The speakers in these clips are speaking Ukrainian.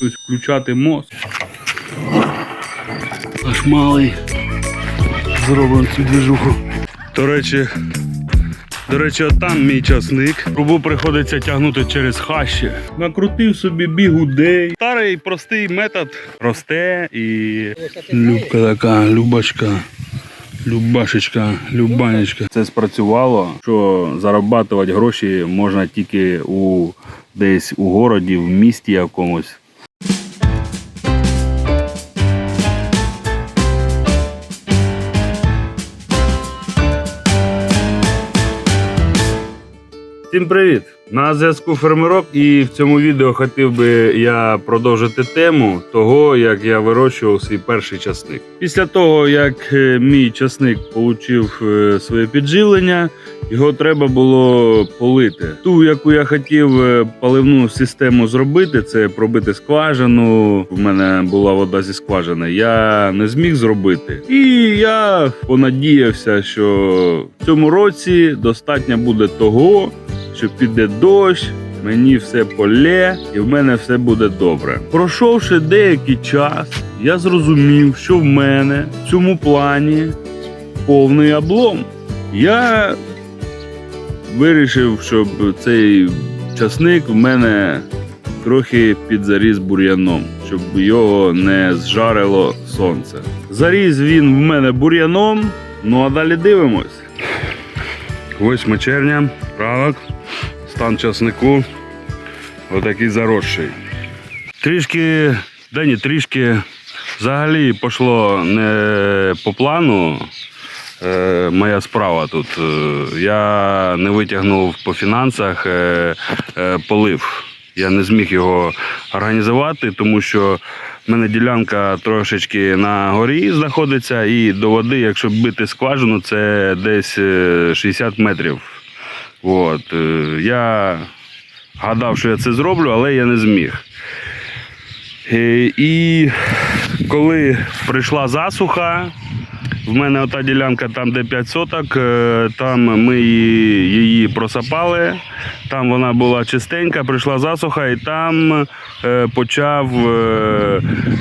Тобто включати мозк. Аж малий. Зробимо цю движуху. До речі, до речі, отам мій часник. Трубу приходиться тягнути через хащі. Накрутив собі бігудей. Старий простий метод. Росте і. Любка така, любачка. Любашечка, любанечка. Це спрацювало, що зарабатувати гроші можна тільки у десь у городі, в місті якомусь. Всім привіт! На зв'язку фермерок, і в цьому відео хотів би я продовжити тему того, як я вирощував свій перший часник. Після того, як е, мій часник отримав своє підживлення, його треба було полити. Ту, яку я хотів е, поливну систему зробити, це пробити скважину. В мене була вода зі скважини. Я не зміг зробити. І я понадіявся, що в цьому році достатньо буде того, що піде дощ, мені все полє, і в мене все буде добре. Пройшовши деякий час, я зрозумів, що в мене в цьому плані повний облом. Я вирішив, щоб цей часник в мене трохи підзаріс бур'яном, щоб його не зжарило сонце. Заріс він в мене бур'яном, ну а далі дивимось. 8 червня, ранок, стан часнику, отакий заросший. Трішки, да ні, трішки взагалі пішло не по плану. Е, моя справа тут. Е, Я не витягнув по фінансах е, полив. Я не зміг його організувати, тому що в мене ділянка трошечки на горі знаходиться, і до води, якщо бити скважину, це десь е, 60 метрів. От. е, Я гадав, що я це зроблю, але я не зміг. Е, І коли прийшла засуха, в мене ота ділянка там, де 5 соток, е, там ми її, просапали, там вона була чистенька, прийшла засуха, і там почав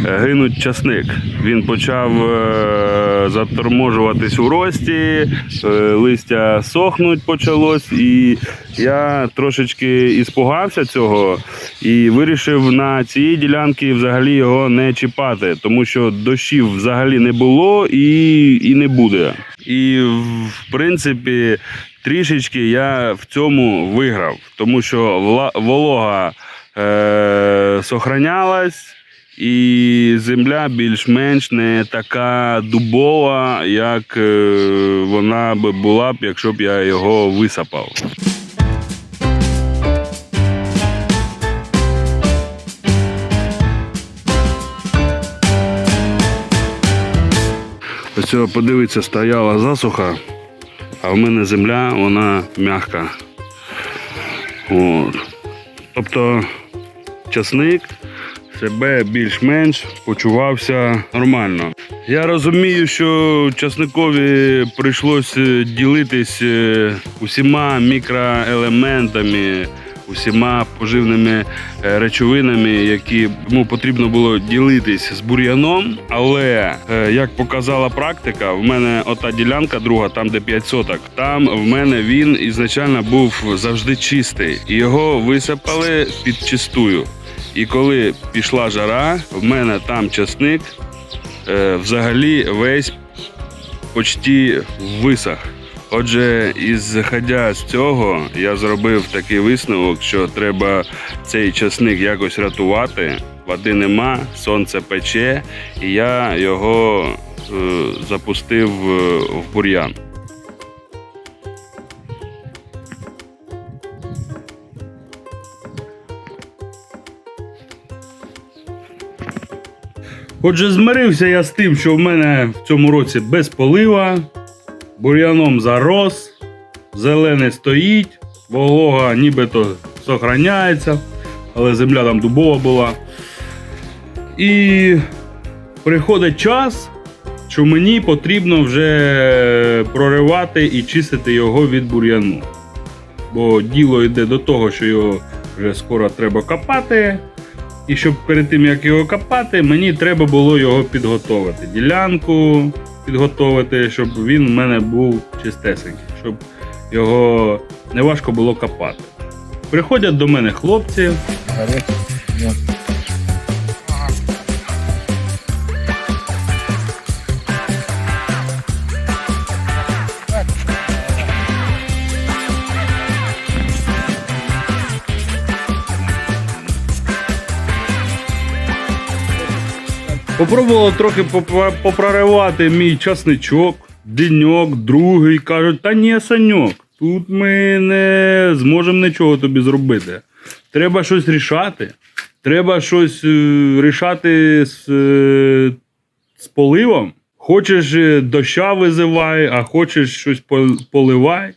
гинуть часник. Він почав е, заторможуватись у рості, е, листя сохнуть почалось, і я трошечки іспугався цього і вирішив на цій ділянці взагалі його не чіпати, тому що дощів взагалі не було і, і не буде. І в принципі, трішечки я в цьому виграв, тому що волога е, сохранялась. І земля більш-менш не така дубова, як е, вона би була б, якщо б я його висапав. Ось подивіться, стояла засуха, а в мене земля вона м'яка. Тобто часник себе більш-менш почувався нормально. Я розумію, що часникові прийшлося ділитись е, усіма мікроелементами, усіма поживними е, речовинами, які йому потрібно було ділитись з бур'яном. Але е, як показала практика, в мене ота ділянка друга, там де 5 соток, там в мене він ізначально був завжди чистий. І його висипали під чистую. І коли пішла жара, в мене там часник е, взагалі весь почти висох. Отже, ізходя з цього, я зробив такий висновок, що треба цей часник якось рятувати. Води нема, сонце пече, і я його е, запустив е, в бур'ян. Отже, змирився я з тим, що в мене в цьому році без полива, бур'яном зарос, зелене стоїть, волога нібито сохраняється, але земля там дубова була. І приходить час, що мені потрібно вже проривати і чистити його від бур'яну. Бо діло йде до того, що його вже скоро треба копати. І щоб перед тим як його копати, мені треба було його підготовити. Ділянку підготовити, щоб він в мене був чистесенький, щоб його не важко було копати. Приходять до мене хлопці. Попробували трохи попроривати мій часничок, деньок, другий. Кажуть, та ні, саньок, тут ми не зможемо нічого тобі зробити. Треба щось рішати. Треба щось е, рішати з, е, з поливом. Хочеш е, доща визивай, а хочеш щось пол- поливай.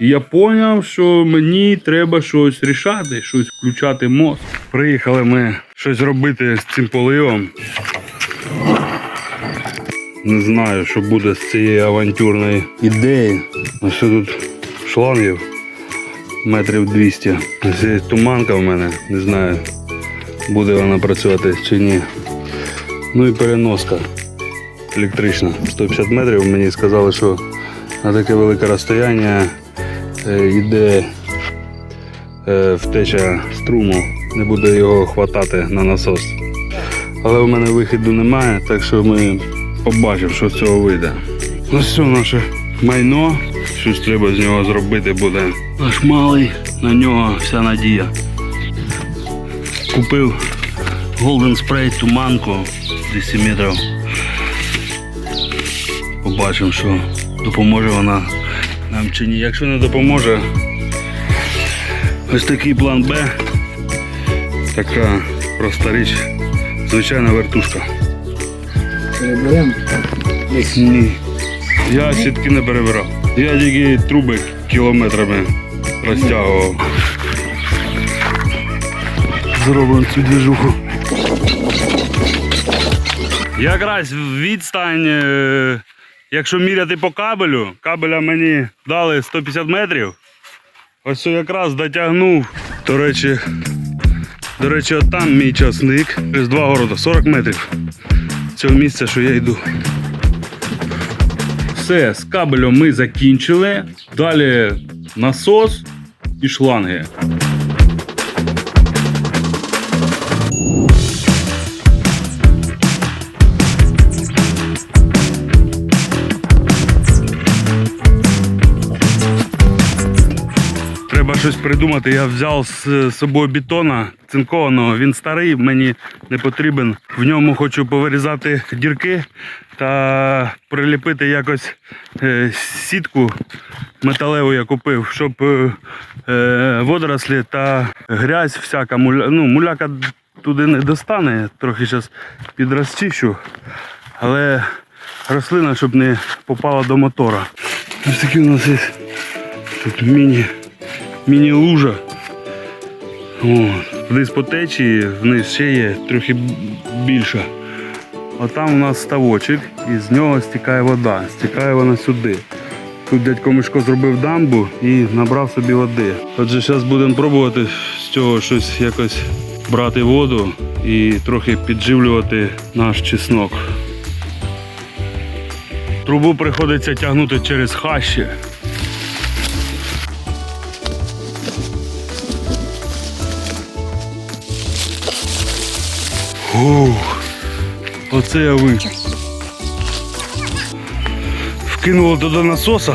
І я зрозумів, що мені треба щось рішати, щось включати мозк. Приїхали ми щось робити з цим поливом. Не знаю, що буде з цієї авантюрної ідеї. Ось тут шлангів метрів 200. Ось є туманка в мене, не знаю, буде вона працювати чи ні. Ну і переноска електрична. 150 метрів. Мені сказали, що на таке велике розстояння е, йде е, втеча струму, не буде його хватати на насос. Але в мене виходу немає, так що ми побачимо, що з цього вийде. Ну все, наше майно. Щось треба з нього зробити буде. Наш малий, на нього вся надія. Купив Golden Spray туманку 10 метрів. Побачимо, що допоможе вона нам чи ні. Якщо не допоможе, ось такий план Б. Така проста річ. Звичайна вертушка. Ні. Я сітки не перебирав. Я тільки труби кілометрами розтягував. Зробимо цю движуху. Якраз відстань, е, якщо міряти по кабелю, кабеля мені дали 150 метрів. Ось якраз дотягнув. До речі, до речі, там мій часник. Через два города, 40 метрів. Цього місця, що я йду. Все, з кабелем ми закінчили. Далі насос і шланги. Щось придумати. Я взяв з собою бетона цинкованого. Він старий, мені не потрібен. В ньому хочу повирізати дірки та приліпити якось е, сітку металеву я купив, щоб е, е, водорослі та грязь всяка, муля, ну, муляка туди не достане. Трохи зараз підрозчищу. Але рослина, щоб не попала до мотора. Ось такі у нас є тут міні міні-лужа. Вниз по течії, вниз ще є трохи більша. А там у нас ставочок, і з нього стікає вода. Стікає вона сюди. Тут дядько Мишко зробив дамбу і набрав собі води. Отже, зараз будемо пробувати з цього щось якось брати воду і трохи підживлювати наш чеснок. Трубу приходиться тягнути через хащі. Ух, оце я вийшов. Вкинули туди насоса,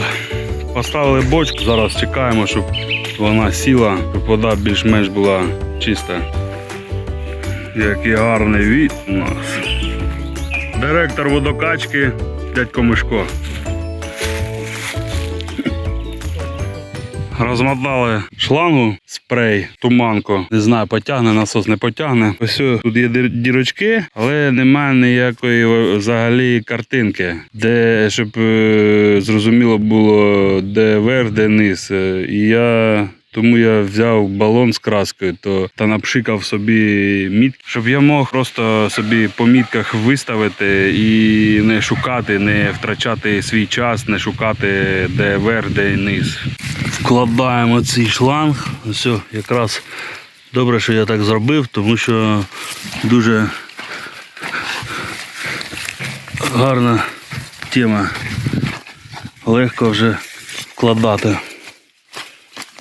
поставили бочку, зараз чекаємо, щоб вона сіла, щоб вода більш-менш була чиста. Який гарний від у нас. Директор водокачки, дядько Мишко. Розмотали шлангу, спрей, туманку. Не знаю, потягне, насос не потягне. Ось тут є дірочки, але немає ніякої взагалі картинки, де щоб е, зрозуміло було, де верх, де низ. Е, І я. Тому я взяв балон з краскою то, та напшикав собі мітки, щоб я мог просто собі по мітках виставити і не шукати, не втрачати свій час, не шукати де верх, де низ. Вкладаємо цей шланг. Ось якраз Добре, що я так зробив, тому що дуже гарна тема. Легко вже вкладати.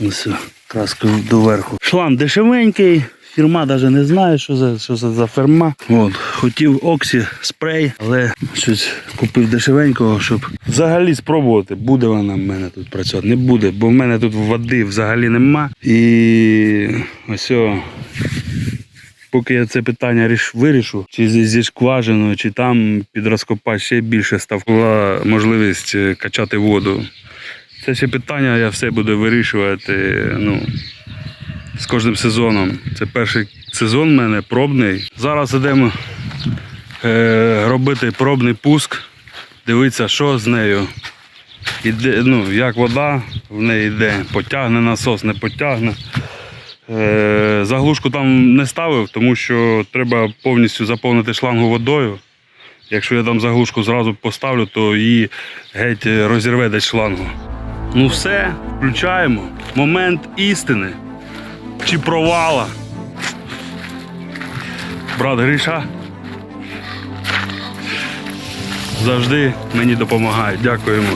Ось краску доверху. Шланг дешевенький, фірма навіть не знає, що за, що це за фірма. От, хотів Оксі спрей, але щось купив дешевенького, щоб взагалі спробувати, буде вона в мене тут працювати. Не буде, бо в мене тут води взагалі нема. І ось. Поки я це питання вирішу, чи зі, шкважиною, чи там під розкопач ще більше ставкова можливість е, качати воду. Це ще питання, я все буду вирішувати ну, з кожним сезоном. Це перший сезон в мене пробний. Зараз йдемо е, робити пробний пуск, дивитися, що з нею. Іде, ну, як вода в неї йде, потягне насос, не потягне. Е, заглушку там не ставив, тому що треба повністю заповнити шлангу водою. Якщо я там заглушку зразу поставлю, то її геть розірве десь шлангу. Ну все, включаємо. Момент істини чи провала. Брат Гриша завжди мені допомагає. Дякуємо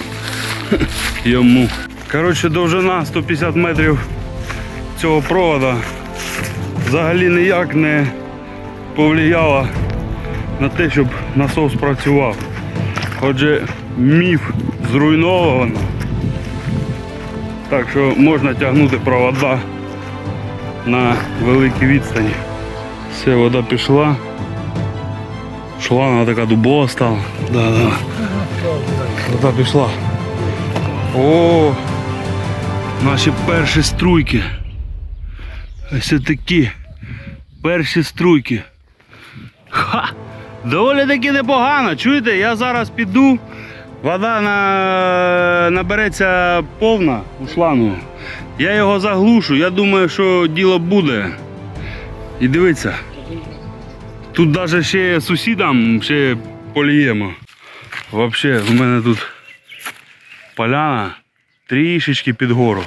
йому. Коротше, довжина 150 метрів цього провода взагалі ніяк не повлияла на те, щоб насос працював. Отже, міф зруйновано. Так що можна тягнути провода на великій відстані. Все, вода пішла. Шланга така дубова стала. Да, да. Вода пішла. О, наші перші струйки. Ось такі перші струйки. Ха! Доволі таки непогано. Чуєте, я зараз піду. Вода на... набереться повна у шлангу. Я його заглушу, я думаю, що діло буде. І дивіться. Тут навіть ще сусідам ще поліємо. Взагалі, в мене тут поляна трішечки під гору.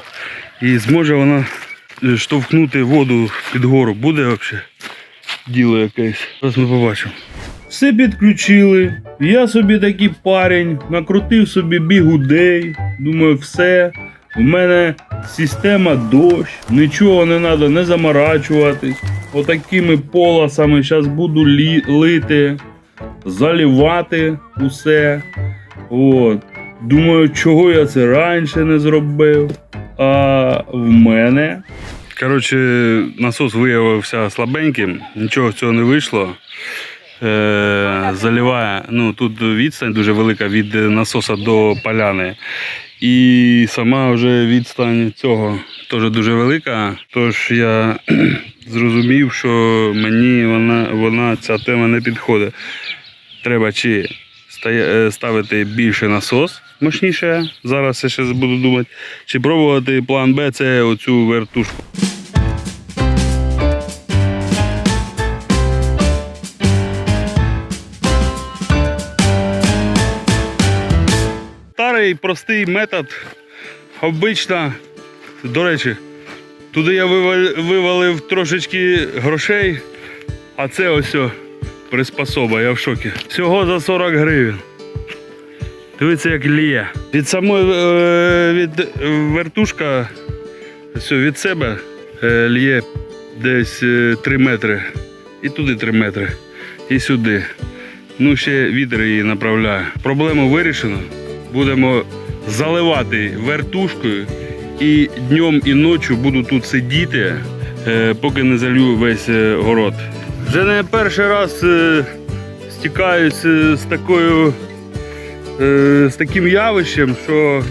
І зможе вона е, штовхнути воду під гору. Буде взагалі діло якесь. Зараз ми побачимо. Все підключили. Я собі такий парень, накрутив собі бігудей. Думаю, все. У мене система дощ, нічого не треба не заморачуватись. Отакими полосами зараз буду лити, залівати усе. От. Думаю, чого я це раніше не зробив. А в мене. Коротше, насос виявився слабеньким, нічого з цього не вийшло. Е, заливає, ну тут відстань дуже велика від насоса до поляни. І сама вже відстань цього теж дуже велика. Тож я зрозумів, що мені вона, вона ця тема не підходить. Треба чи е, ставити більше насос мощніше. Зараз я ще буду думати, чи пробувати план Б це оцю вертушку. Старий простий метод. Обично, до речі, туди я вивалив трошечки грошей, а це ось приспособа, я в шокі. Всього за 40 гривень. Дивіться, як ліє. Від самої е, від вертушка від себе е, лє десь е, 3 метри. І туди 3 метри. І сюди. Ну, ще вітер її направляє. Проблему вирішено. Будемо заливати вертушкою. І днем і ночі буду тут сидіти, е, поки не залью весь е, город. Вже не перший раз е, е, з такою з таким явищем, що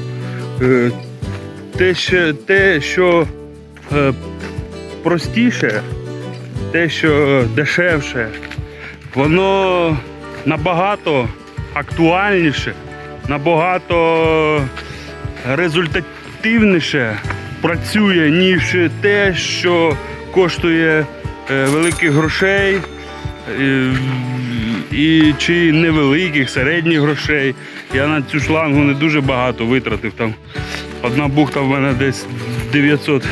те, що, те, що простіше, те, що дешевше, воно набагато актуальніше, набагато результативніше працює, ніж те, що коштує е, великих грошей. е, І чи невеликих, середніх грошей. Я на цю шлангу не дуже багато витратив. Там одна бухта в мене десь 900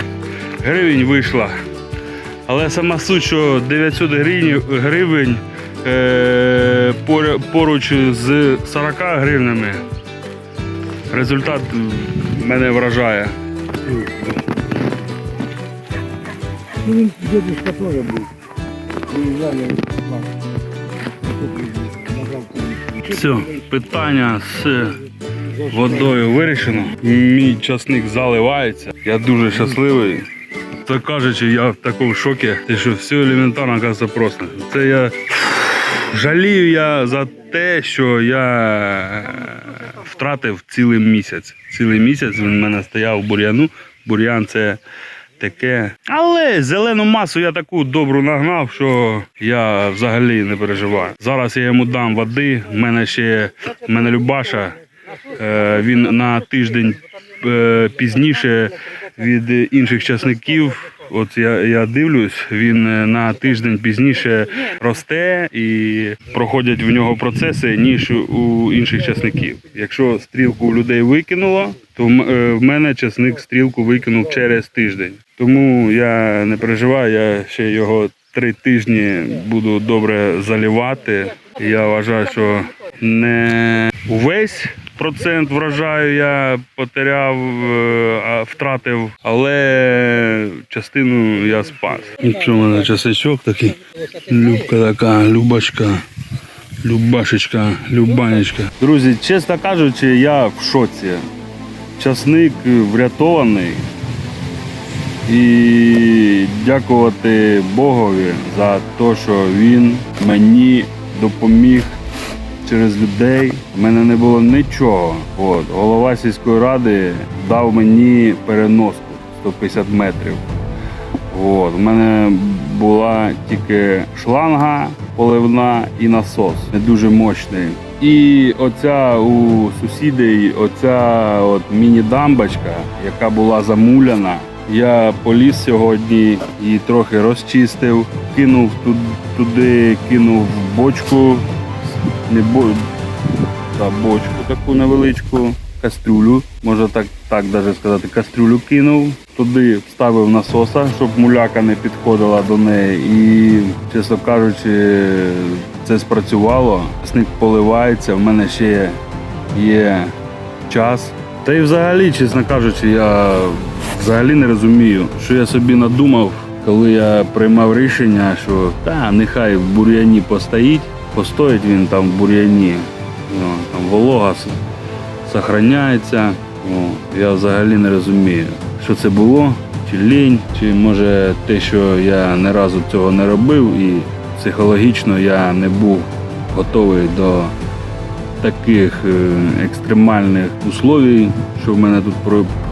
гривень вийшла. Але сама суть, що 900 гривень, поруч з 40 гривнями. Результат мене вражає. Він дедушка теж був. Все, питання з водою вирішено. Мій часник заливається. Я дуже щасливий. То кажучи, я в такому шокі, що все елементарно кажеться просто. Це я жалію я за те, що я втратив цілий місяць. Цілий місяць він в мене стояв в бур'яну. Бур'ян це таке. Але зелену масу я таку добру нагнав, що я взагалі не переживаю. Зараз я йому дам води. У мене ще в мене Любаша. Е, він на тиждень е, пізніше від інших часників. От я, я дивлюсь, він е, на тиждень пізніше росте і проходять в нього процеси, ніж у інших часників. Якщо стрілку у людей викинуло, то е, в мене часник стрілку викинув через тиждень. Тому я не переживаю, я ще його три тижні буду добре залівати. Я вважаю, що не увесь процент врожаю я потеряв, е, втратив, але частину я спас. В мене часичок такий. Любка така, любачка. Любашечка, любанечка. Друзі, чесно кажучи, я в шоці. Часник врятований. І дякувати Богові за те, що він мені допоміг через людей. У мене не було нічого. От, голова сільської ради дав мені переноску 150 метрів. От, у мене була тільки шланга поливна і насос, не дуже мощний. І оця у сусідей, оця от міні-дамбочка, яка була замуляна. Я поліз сьогодні і трохи розчистив, кинув туди, кинув бочку, не бо, та бочку таку невеличку, кастрюлю, можна так, так даже сказати, кастрюлю кинув. Туди вставив насоса, щоб муляка не підходила до неї. І, чесно кажучи, це спрацювало. Сник поливається, в мене ще є час. Та й взагалі, чесно кажучи, я взагалі не розумію, що я собі надумав, коли я приймав рішення, що та нехай в бур'яні постоїть, постоїть він там в бур'яні, ну, там волога сохраняється. Я взагалі не розумію, що це було, чи лінь, чи може те, що я не разу цього не робив, і психологічно я не був готовий до таких е, екстремальних условій, що в мене тут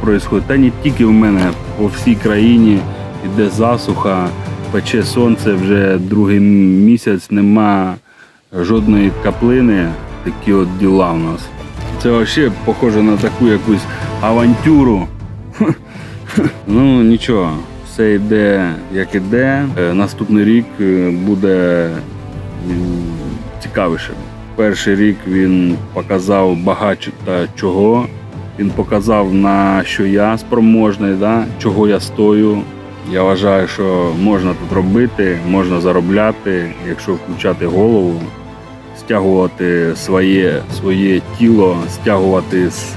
происходить. Та не тільки в мене, по всій країні йде засуха, пече сонце вже другий місяць, нема жодної каплини. Такі от діла в нас. Це взагалі похоже на таку якусь авантюру. Ну нічого, все йде як іде. Е, Наступний рік е, буде цікавішим. Перший рік він показав багато та чого. Він показав, на що я спроможний, да? чого я стою. Я вважаю, що можна тут робити, можна заробляти, якщо включати голову, стягувати своє, своє тіло, стягувати з,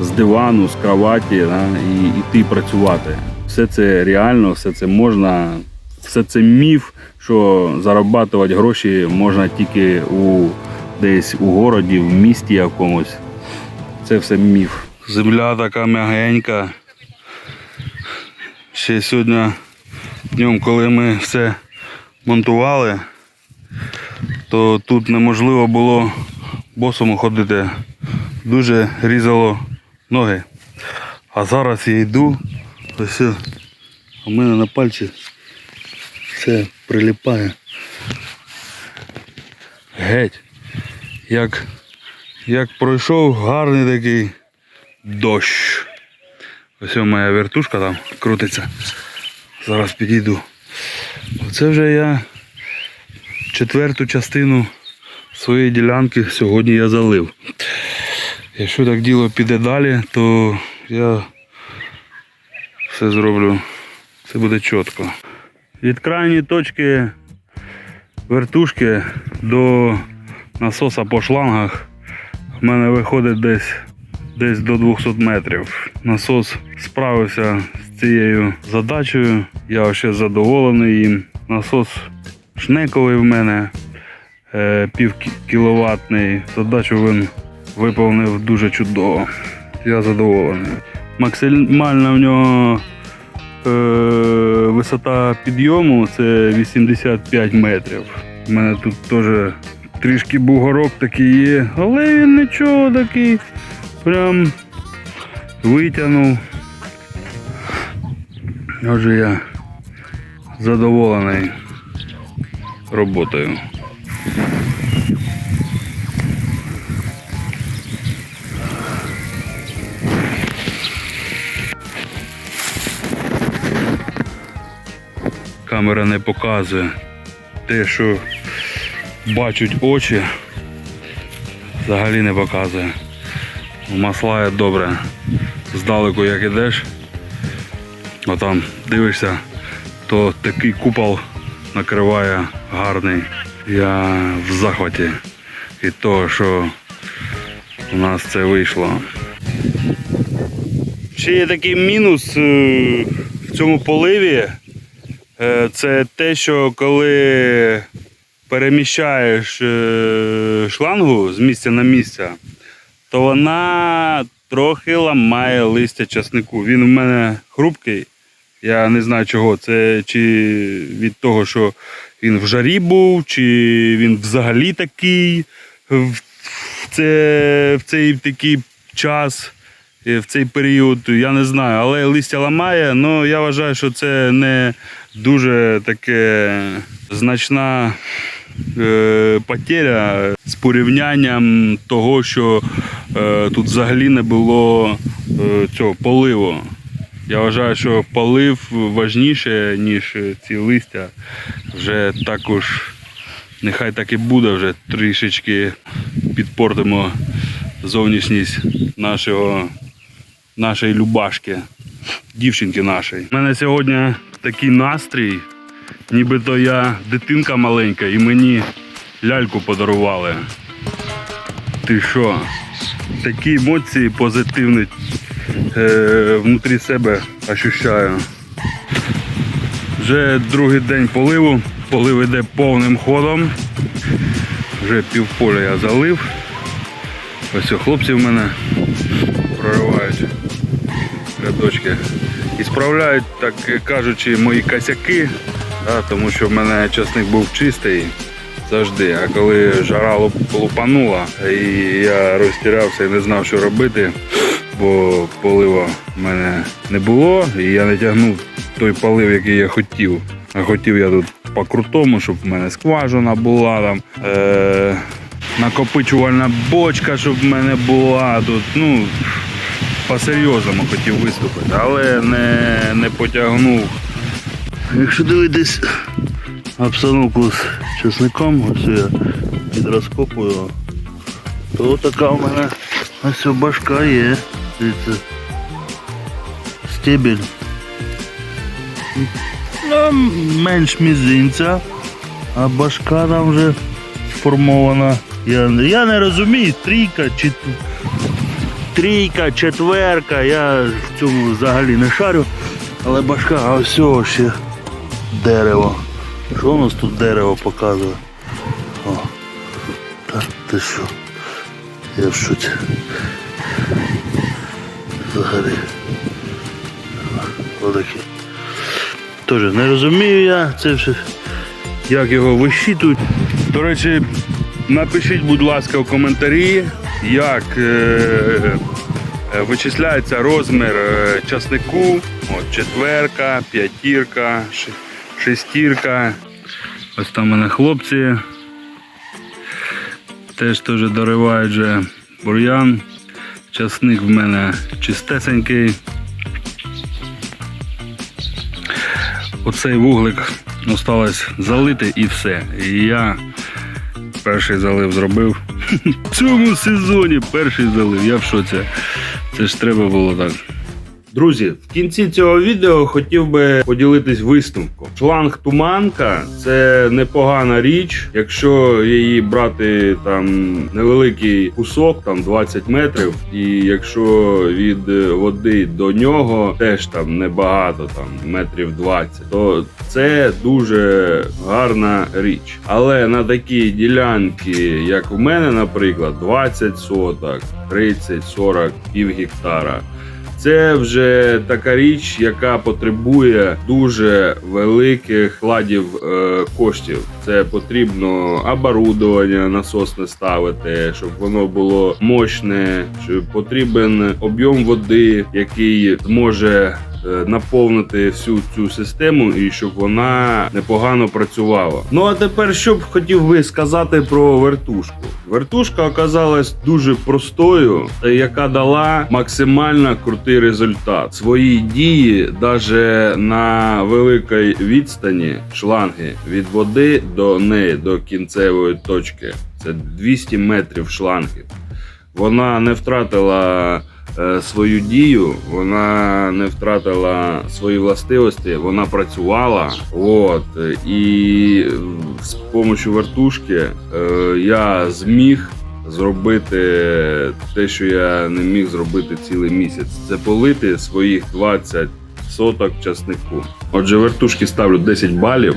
з дивану, з кроваті да? і йти працювати. Все це реально, все це можна, все це міф, що заробляти гроші можна тільки у десь у городі, в місті якомусь. Це все міф. Земля така м'ягенька. Ще сьогодні днем, коли ми все монтували, то тут неможливо було босому ходити. Дуже різало ноги. А зараз я йду, ось у мене на пальці все прилипає. Геть. Як, як пройшов гарний такий дощ. Ось моя вертушка там крутиться. Зараз підійду. Оце вже я четверту частину своєї ділянки сьогодні я залив. Якщо так діло піде далі, то я все зроблю. Це буде чітко. Від крайньої точки вертушки до насоса по шлангах в мене виходить десь, десь до 200 метрів. Насос справився з цією задачею. Я ще задоволений їм. Насос шнековий в мене е, пів кіловатний. Задачу він виповнив дуже чудово. Я задоволений. Максимальна в нього е, висота підйому це 85 метрів. У мене тут теж трішки бугорок такий є, але він нічого такий. Прям витягнув. Отже, я задоволений роботою. Камера не показує те, що бачать очі, взагалі не показує. Маслає добре. Здалеку як ідеш, отам дивишся, то такий купол накриває гарний. Я в захваті від того, що у нас це вийшло. Ще є такий мінус е, в цьому поливі. Е, Це те, що коли переміщаєш е, шлангу з місця на місце, то вона трохи ламає листя часнику. Він в мене хрупкий. Я не знаю чого. Це чи від того, що він в жарі був, чи він взагалі такий в, це, в цей такий час, е, в цей період, я не знаю. Але листя ламає, але я вважаю, що це не дуже таке значна е, потеря з порівнянням того, що е, тут взагалі не було е, цього поливу. Я вважаю, що полив важніше, ніж ці листя. Вже також нехай так і буде, вже трішечки підпортимо зовнішність нашого, нашої любашки, дівчинки нашої. У мене сьогодні такий настрій, нібито я дитинка маленька і мені ляльку подарували. Ти що? Такі емоції позитивні е, внутрі себе ощущаю. Вже другий день поливу. Полив іде повним ходом. Вже півполя я залив. Ось хлопці в мене проривають рядочки. І справляють, так кажучи, мої косяки, да, тому що в мене часник був чистий завжди. А коли жара луп- лупанула, і я розтірявся і не знав, що робити, бо полива в мене не було, і я не тягнув той полив, який я хотів. А хотів я тут по-крутому, щоб в мене скважина була там. Е- накопичувальна бочка, щоб в мене була тут. Ну, по-серйозному хотів виступити, але не, не потягнув. Якщо дивитись обстановку з часником, ось я підрозкопую, то така в мене ось башка є. Дивіться. Стебель. Ну, менш мізинця, а башка там вже сформована. Я, я не розумію, трійка чи трійка, четверка, я в цьому взагалі не шарю. Але башка, а цього ще дерево. Що у нас тут дерево показує? О, та ти що? Я в шоці. Взагалі. Отакі. Теж не розумію я, це все. Як його вищитують. До речі, напишіть, будь ласка, в коментарі, як е, е, вичисляється розмір е, часнику. От, четверка, п'ятірка, шестірка. Ось там у мене хлопці. Теж теж доривають вже бур'ян. Часник в мене чистесенький. Оцей вуглик осталось залити і все. І я перший залив зробив. В цьому сезоні перший залив. Я в шоці. Це ж треба було так. Друзі, в кінці цього відео хотів би поділитись висновком. Шланг туманка це непогана річ, якщо її брати там невеликий кусок, там 20 метрів, і якщо від води до нього теж там небагато, там метрів 20, то це дуже гарна річ. Але на такі ділянки, як у мене, наприклад, 20 соток, 30, 40, пів гектара. Це вже така річ, яка потребує дуже великих вкладів е, коштів. Це потрібно оборудовання насосне ставити, щоб воно було мощне. Потрібен об'єм води, який зможе е, наповнити всю цю систему і щоб вона непогано працювала. Ну а тепер що б хотів би сказати про вертушку. Вертушка оказалась дуже простою, яка дала максимально крутий результат. Свої дії навіть на великій відстані шланги від води до неї, до кінцевої точки. Це 200 метрів шлангів. Вона не втратила е, свою дію, вона не втратила свої властивості, вона працювала. От і з допомогою вертушки е, я зміг зробити те, що я не міг зробити цілий місяць. Це полити своїх 20 соток часнику. Отже, вертушки ставлю 10 балів.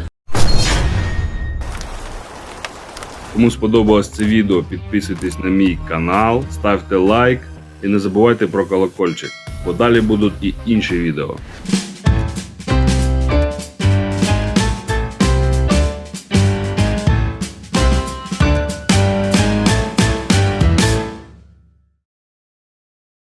Кому сподобалось це відео, підписуйтесь на мій канал, ставте лайк і не забувайте про колокольчик, бо далі будуть і інші відео.